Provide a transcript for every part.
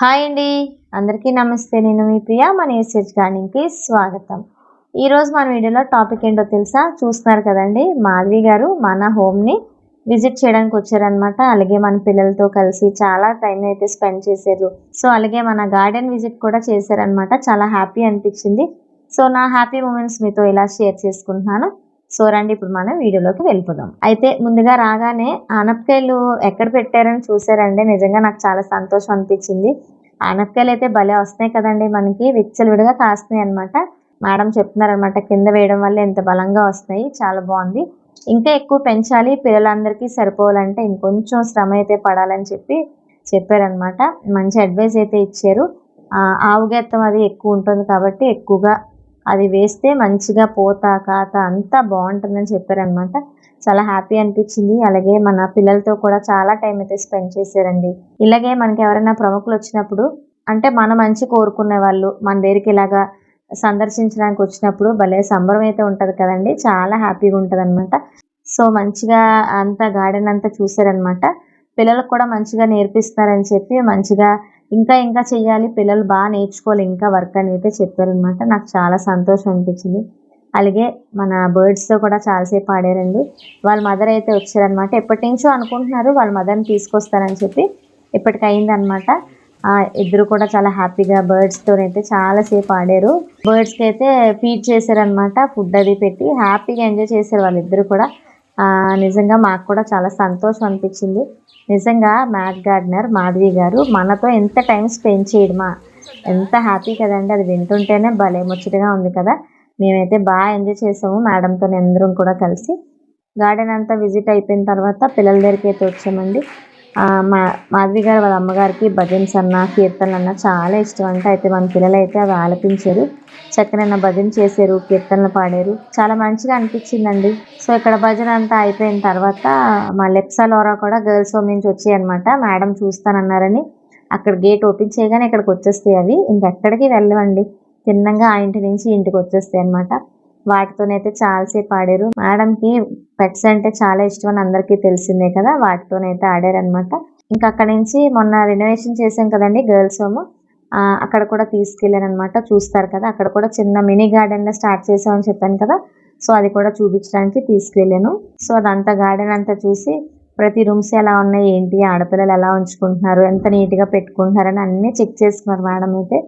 Hi అండి. అందరికీ నమస్తే. నేను మీ ప్రియా మన ఏసేజ్ గార్డెన్కి స్వాగతం ఈరోజు మన వీడియోలో టాపిక్ ఏంటో తెలుసా? చూస్తున్నారు కదండి. మాధవి గారు మన హోమ్ని విజిట్ చేయడానికి వచ్చారనమాట అలాగే మన పిల్లలతో కలిసి చాలా టైం అయితే స్పెండ్ చేశారు. సో అలాగే మన గార్డెన్ విజిట్ కూడా చేశారనమాట చాలా హ్యాపీ అనిపించింది. సో నా హ్యాపీ మూమెంట్స్ మీతో ఇలా షేర్ చేసుకుంటున్నాను. సో రండి ఇప్పుడు మనం వీడియోలోకి వెళ్ళిపోదాం. అయితే ముందుగా రాగానే ఆనపకాయలు ఎక్కడ పెట్టారని చూసారండి నిజంగా నాకు చాలా సంతోషం అనిపించింది. ఆనపకాయలు అయితే భలే వస్తున్నాయి కదండి మనకి. విచ్చలవిడిగా కాస్తున్నాయి అనమాట మేడం చెప్తున్నారనమాట కింద వేయడం వల్ల ఎంత బలంగా వస్తున్నాయి. చాలా బాగుంది. ఇంకా ఎక్కువ పెంచాలి. పిల్లలందరికీ సరిపోవాలంటే ఇంకొంచెం శ్రమ అయితే పడాలని చెప్పి చెప్పారనమాట మంచి అడ్వైస్ అయితే ఇచ్చారు. ఆ, ఆవుగెత్తం అది ఎక్కువ ఉంటుంది కాబట్టి ఎక్కువగా అది వేస్తే మంచిగా పోత కాత అంతా బాగుంటుందని చెప్పారనమాట చాలా హ్యాపీ అనిపించింది. అలాగే మన పిల్లలతో కూడా చాలా టైం అయితే స్పెండ్ చేశారండి. ఇలాగే మనకి ఎవరైనా ప్రముఖులు వచ్చినప్పుడు అంటే మన మంచి కోరుకునే వాళ్ళు మన దగ్గరికి ఇలాగా సందర్శించడానికి వచ్చినప్పుడు భలే సంబరం అయితే ఉంటుంది కదండి. చాలా హ్యాపీగా ఉంటుంది అనమాట సో మంచిగా అంతా గార్డెన్ అంతా చూసారనమాట పిల్లలకు కూడా మంచిగా నేర్పిస్తారని చెప్పి మంచిగా ఇంకా ఇంకా చేయాలి పిల్లలు బాగా నేర్చుకోవాలి ఇంకా వర్క్ అని అయితే చెప్పారనమాట నాకు చాలా సంతోషం అనిపించింది. అలాగే మన బర్డ్స్తో కూడా చాలాసేపు ఆడారండి. వాళ్ళ మదర్ అయితే వచ్చారనమాట ఎప్పటి నుంచో అనుకుంటున్నారు వాళ్ళ మదర్ని తీసుకొస్తారని చెప్పి ఇప్పటికి ఇద్దరు కూడా చాలా హ్యాపీగా బర్డ్స్తో అయితే చాలాసేపు ఆడారు. బర్డ్స్కి అయితే ఫీడ్ చేశారనమాట ఫుడ్ అది పెట్టి హ్యాపీగా ఎంజాయ్ చేశారు వాళ్ళిద్దరు కూడా. నిజంగా మాకు కూడా చాలా సంతోషం అనిపించింది. నిజంగా మ్యాట్ గార్డెనర్ మాధవి గారు మనతో ఎంత టైం స్పెండ్ చేయడమా ఎంత హ్యాపీ కదండి. అది వింటుంటేనే భలే ముచ్చటగా ఉంది కదా. మేమైతే బాగా ఎంజాయ్ చేసాము. మేడంతో అందరం కూడా కలిసి గార్డెన్ అంతా విజిట్ అయిపోయిన తర్వాత పిల్లల దగ్గరికి అయితే వచ్చామండి. మా మాధవి గారు వాళ్ళ అమ్మగారికి భజన్స్ అన్న కీర్తనలు అన్న చాలా ఇష్టం అంట. అయితే మన పిల్లలు అయితే అవి ఆలపించారు. చక్కనైన భజన చేశారు కీర్తనలు పాడారు. చాలా మంచిగా అనిపించిందండి. సో ఇక్కడ భజన అంతా అయిపోయిన తర్వాత మా లెప్సా లోరా కూడా గర్ల్స్ హోమ్ నుంచి వచ్చాయి అనమాట మేడం చూస్తానన్నారని అక్కడ గేట్ ఓపెన్ చేయగానే ఇక్కడికి వచ్చేస్తాయి అవి. ఇంకెక్కడికి వెళ్ళవండి. తిన్నంగా ఆ ఇంటి నుంచి ఇంటికి వచ్చేస్తాయి అనమాట వాటితోనైతే చాలాసేపు ఆడారు. మేడంకి పెట్స్ అంటే చాలా ఇష్టం అని అందరికీ తెలిసిందే కదా వాటితోనైతే ఆడారనమాట ఇంకా అక్కడ నుంచి మొన్న రెనోవేషన్ చేసాం కదండి గర్ల్స్ హోమ్ అక్కడ కూడా తీసుకెళ్ళాను అనమాట చూస్తారు కదా అక్కడ కూడా చిన్న మినీ గార్డెన్ స్టార్ట్ చేసామని చెప్పాను కదా. సో అది కూడా చూపించడానికి తీసుకెళ్ళాను. సో అదంతా గార్డెన్ అంతా చూసి ప్రతి రూమ్స్ ఎలా ఉన్నాయి ఏంటి ఆడపిల్లలు ఎలా ఉంచుకుంటున్నారు ఎంత నీట్గా పెట్టుకుంటున్నారని అన్నీ చెక్ చేసుకున్నారు మేడం అయితే.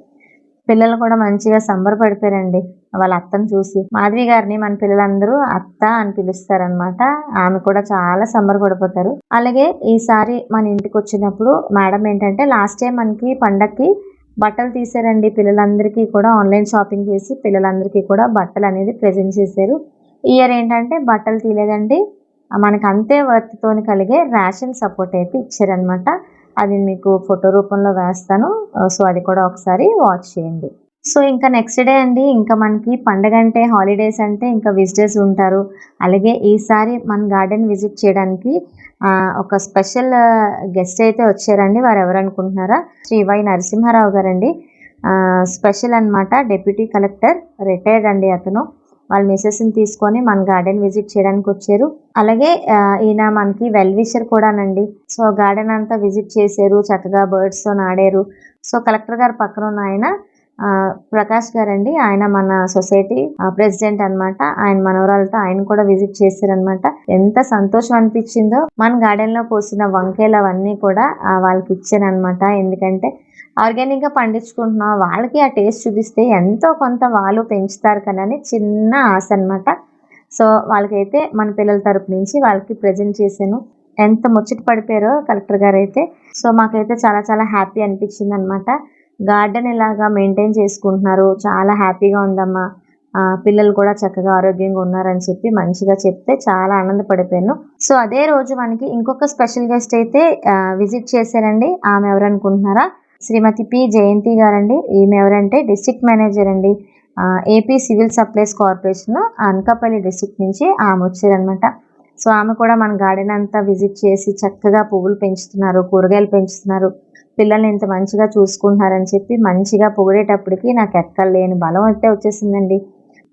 పిల్లలు కూడా మంచిగా సంబరపడిపోయారండి. వాళ్ళ అత్తను చూసి. మాధవి గారిని మన పిల్లలందరూ అత్త అని పిలుస్తారనమాట ఆమె కూడా చాలా సంబరపడిపోతారు. అలాగే ఈసారి మన ఇంటికి వచ్చినప్పుడు మేడం ఏంటంటే లాస్ట్ టైం మనకి పండక్కి బట్టలు తీసారండి పిల్లలందరికీ కూడా ఆన్లైన్ షాపింగ్ చేసి పిల్లలందరికీ కూడా బట్టలు అనేది ప్రజెంట్ చేశారు. ఇయర్ ఏంటంటే బట్టలు తీయలేదండి. ఆ మనకు అంతే వర్త్తోని కలిగే రేషన్ సపోర్ట్ అయితే ఇచ్చారనమాట అది మీకు ఫోటో రూపంలో వేస్తాను. సో అది కూడా ఒకసారి వాచ్ చేయండి. సో ఇంకా నెక్స్ట్ డే అండి ఇంకా మనకి పండగ అంటే హాలిడేస్ అంటే ఇంకా విజిటర్స్ ఉంటారు. అలాగే ఈసారి మన గార్డెన్ విజిట్ చేయడానికి ఒక స్పెషల్ గెస్ట్ అయితే వచ్చారండి. వారు ఎవరు అనుకుంటున్నారా? శ్రీ వై నరసింహారావు గారండి. స్పెషల్ అన్నమాట డెప్యూటీ కలెక్టర్ రిటైర్డ్ అండి అతను. వాళ్ళ మిసెస్ని తీసుకొని మన గార్డెన్ విజిట్ చేయడానికి వచ్చారు. అలాగే ఈయన మనకి వెల్ విషర్ కూడానండి. సో గార్డెన్ అంతా విజిట్ చేశారు చక్కగా బర్డ్స్తో ఆడారు సో కలెక్టర్ గారు పక్కన ఉన్న ఆయన ప్రకాష్ గారండి. ఆయన మన సొసైటీ ప్రెసిడెంట్ అన్నమాట. ఆయన మనవరాలతో ఆయన కూడా విజిట్ చేశారనమాట ఎంత సంతోషం అనిపించిందో. మన గార్డెన్లో పోసిన వంకాయలు అవన్నీ కూడా వాళ్ళకి ఇచ్చాను అనమాట ఎందుకంటే ఆర్గానిక్గా పండించుకుంటున్నాం వాళ్ళకి ఆ టేస్ట్ చూపిస్తే ఎంతో కొంత వాళ్ళు పెంచుతారు కదా అని చిన్న ఆశ అనమాట సో వాళ్ళకైతే మన పిల్లల తరపు నుంచి వాళ్ళకి ప్రజెంట్ చేశాను. ఎంత ముచ్చట పడిపోయారో కలెక్టర్ గారు అయితే సో మాకైతే చాలా చాలా హ్యాపీ అనిపించింది అనమాట గార్డెన్ ఇలాగా మెయింటైన్ చేసుకుంటున్నారు. చాలా హ్యాపీగా ఉందమ్మా. పిల్లలు కూడా చక్కగా ఆరోగ్యంగా ఉన్నారని చెప్పి మంచిగా చెప్తే చాలా ఆనందపడిపోయాను. సో అదే రోజు మనకి ఇంకొక స్పెషల్ గెస్ట్ అయితే విజిట్ చేశారండి. ఆమె ఎవరనుకుంటున్నారా శ్రీమతి పి జయంతి గారండి. ఈమె ఎవరంటే డిస్ట్రిక్ట్ మేనేజర్ అండి. AP civil supplies corporation Anakapalli district నుంచి ఆమె వచ్చారనమాట సో ఆమె కూడా మన గార్డెన్ అంతా విజిట్ చేసి చక్కగా పువ్వులు పెంచుతున్నారు కూరగాయలు పెంచుతున్నారు. పిల్లల్ని ఇంత మంచిగా చూసుకుంటున్నారని చెప్పి మంచిగా పొగిడేటప్పటికి నాకు ఎక్కలేని బలం అయితే వచ్చేసిందండి.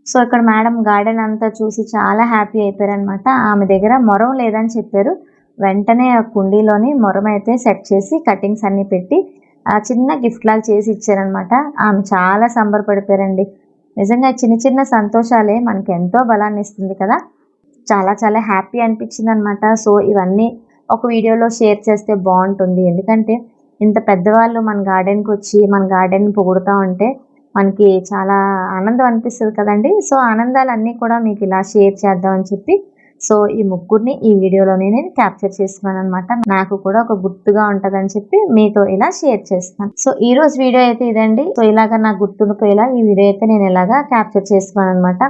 సో ఇక్కడ మేడం గార్డెన్ అంతా చూసి చాలా హ్యాపీ అయిపోయారనమాట ఆమె దగ్గర మొరం లేదని చెప్పారు. వెంటనే ఆ కుండీలోని మొరం అయితే సెట్ చేసి కటింగ్స్ అన్ని పెట్టి చిన్న గిఫ్ట్ లాగా చేసి ఇచ్చారనమాట ఆమె చాలా సంబరపడిపోయారండి. నిజంగా చిన్న చిన్న సంతోషాలే మనకి ఎంతో బలాన్ని ఇస్తుంది కదా. చాలా చాలా హ్యాపీ అనిపించింది అనమాట సో ఇవన్నీ ఒక వీడియోలో షేర్ చేస్తే బాగుంటుంది. ఎందుకంటే ఇంత పెద్దవాళ్ళు మన గార్డెన్కి వచ్చి మన గార్డెన్ పొగుడుతూ ఉంటే మనకి చాలా ఆనందం అనిపిస్తుంది కదండి. సో ఆనందాలన్నీ కూడా మీకు ఇలా షేర్ చేద్దామని చెప్పి సో ఈ ముగ్గురిని ఈ వీడియోలోనే నేను క్యాప్చర్ చేసుకున్నాను అనమాట నాకు కూడా ఒక గుర్తుగా ఉంటుందని చెప్పి మీతో ఇలా షేర్ చేస్తాను. సో ఈ రోజు వీడియో అయితే ఇదండి. సో ఇలాగా నాకు గుర్తుండిపోయేలా ఈ వీడియో అయితే నేను ఇలాగా క్యాప్చర్ చేసుకున్నాను అనమాట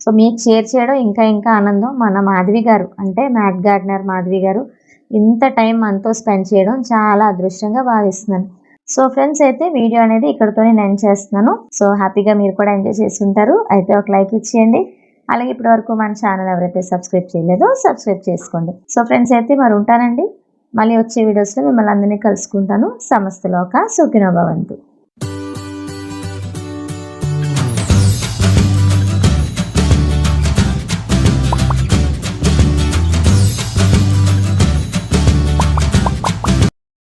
సో మీకు షేర్ చేయడం ఇంకా ఇంకా ఆనందం. మన మాధవి గారు అంటే మ్యాట్ గార్డెనర్ మాధవి గారు ఇంత టైం మనతో స్పెండ్ చేయడం చాలా అదృష్టంగా భావిస్తున్నాను సో ఫ్రెండ్స్ అయితే వీడియో అనేది ఇక్కడతోనే నేను చేస్తున్నాను. సో హ్యాపీగా మీరు కూడా ఎంజాయ్ చేసి ఉంటారు. అయితే ఒక లైక్ ఇచ్చేయండి. అలాగే ఇప్పటి వరకు మన ఛానల్ ఎవరైతే సబ్స్క్రైబ్ చేయలేదో సబ్స్క్రైబ్ చేసుకోండి. సో ఫ్రెండ్స్ అయితే మరి ఉంటానండి. మళ్ళీ వచ్చే వీడియోస్లో మిమ్మల్ని అందరినీ కలుసుకుంటాను. సమస్తలోక సుఖినోభవంతు